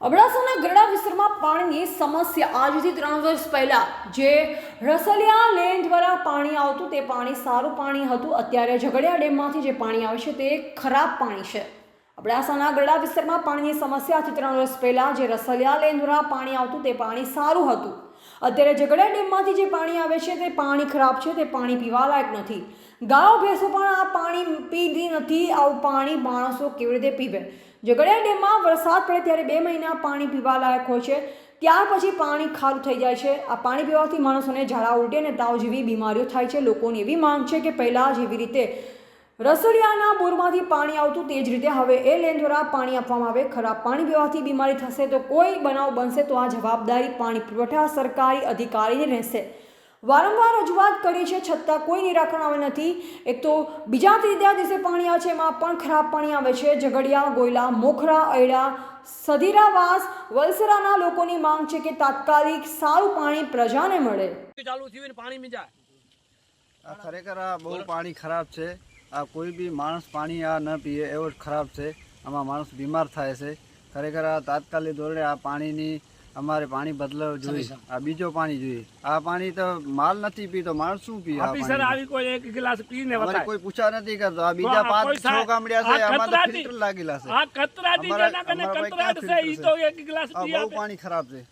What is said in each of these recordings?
અબડાસાના ગરડા વિસ્તારમાં પાણીની સમસ્યા આજથી ત્રણ વર્ષ પહેલા જે રસલિયા લેન દ્વારા પાણી આવતું, તે પાણી સારું પાણી હતું. અત્યારે ઝઘડિયા ડેમમાંથી જે પાણી આવે છે, તે ખરાબ પાણી છે. અબડાસાના ગરડા વિસ્તારમાં પાણીની સમસ્યાથી ત્રણ વર્ષ પહેલા જે રસલિયા લેન દ્વારા પાણી આવતું, તે પાણી સારું હતું. અત્યારે ઝઘડા ડેમમાંથી જે પાણી આવે છે તે પાણી ખરાબ છે, તે પાણી પીવા લાયક નથી. ગાયો ભેંસો પણ આ પાણી પીતી નથી, આવું પાણી માણસો કેવી રીતે પીવે? ઝઘડિયા ડેમમાં વરસાદ પડે ત્યારે બે મહિના પાણી પીવા લાયક હોય છે. ત્યાર પછી પાણી ખારું થઈ જાય છે. આ પાણી પીવાથી માણસોને ઝાડા ઉલટી અને તાવ જેવી બીમારીઓ થાય છે. લોકોની એવી માંગ છે કે પહેલાં જેવી રીતે રસોડિયાના બોરમાંથી પાણી આવતું તે જ રીતે હવે એ લેન દ્વારા પાણી આપવામાં આવે ખરાબ પાણી પીવાથી બીમારી થશે તો કોઈ બનાવ બનશે તો આ જવાબદારી પાણી પુરવઠા સરકારી અધિકારીને રહેશે. વારંવાર રજૂઆત કરી છે છતાં કોઈ નિરાકરણ આવે નથી. એક તો બીજા ત્રીજા દિવસે પાણી આવે છે એમાં પણ ખરાબ પાણી આવે છે. ઝઘડિયા ગોયલા મોખરા અયડા સધીરાવાસ વલસરાના લોકોની માંગ છે કે તાત્કાલિક સારું પાણી પ્રજાને મળે. ચાલુ થયું પાણી ખરેખર આ બહુ પાણી ખરાબ છે. આ કોઈ બી માણસ પાણી આ ન પીએ એવો જ ખરાબ છે. આમાં માણસ બીમાર થાય છે. ખરેખર આ તાત્કાલિક ધોરણે આ પાણીની અમારે પાણી બદલાવ જોઈએ. આ બીજો પાણી જોઈએ. આ પાણી તો માલ નથી પીતો માણસ શું પીએ આવી કોઈ એક ગ્લાસ પીને કોઈ પૂછા નથી કરતો. આ બીજા પાંચ છ ગામડિયા છે આમાં તો ફિલ્ટર લાગેલા છે. આ કતરાટી જેના કને કતરાટ છે ઈ તો એક ગ્લાસ આ બહુ પાણી ખરાબ છે.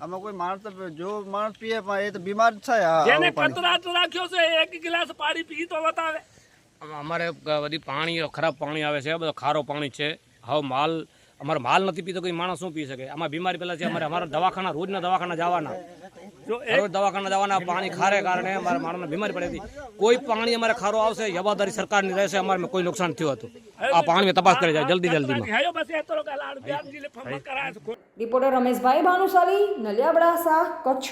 આમાં કોઈ માણસ જો માણસ પીએ પણ એ તો બીમાર થાય જેને કતરાટ રાખ્યો છે એક ગ્લાસ પાણી પી તો બતાવે. અમારે બધી પાણી ખરાબ પાણી આવે છે બધો ખારો પાણી છે. હવે માલ અમારે માલ નથી પીતો કોઈ માણસ શું પી શકે? આમાં બીમારી પહેલાં છે અમારે અમારા દવાખાના રોજના દવાખાના જવાના. રોજ દવાખાના જવાના પાણી ખારે કારણે અમારા માણસને બીમારી પડી હતી. કોઈ પાણી અમારે ખારો આવશે જવાબદારી સરકારની રહેશે અમારે કોઈ નુકસાન થયું હતું. આ પાણી તપાસ કરી જાય જલ્દી જલ્દીમાં. હેયો બસ એ તો ગાલાડ બ્યાજ જીલે ફમક કરાય છે રિપોર્ટર રમેશભાઈ ભાનુશાલી નલિયાબડાસા કચ્છ.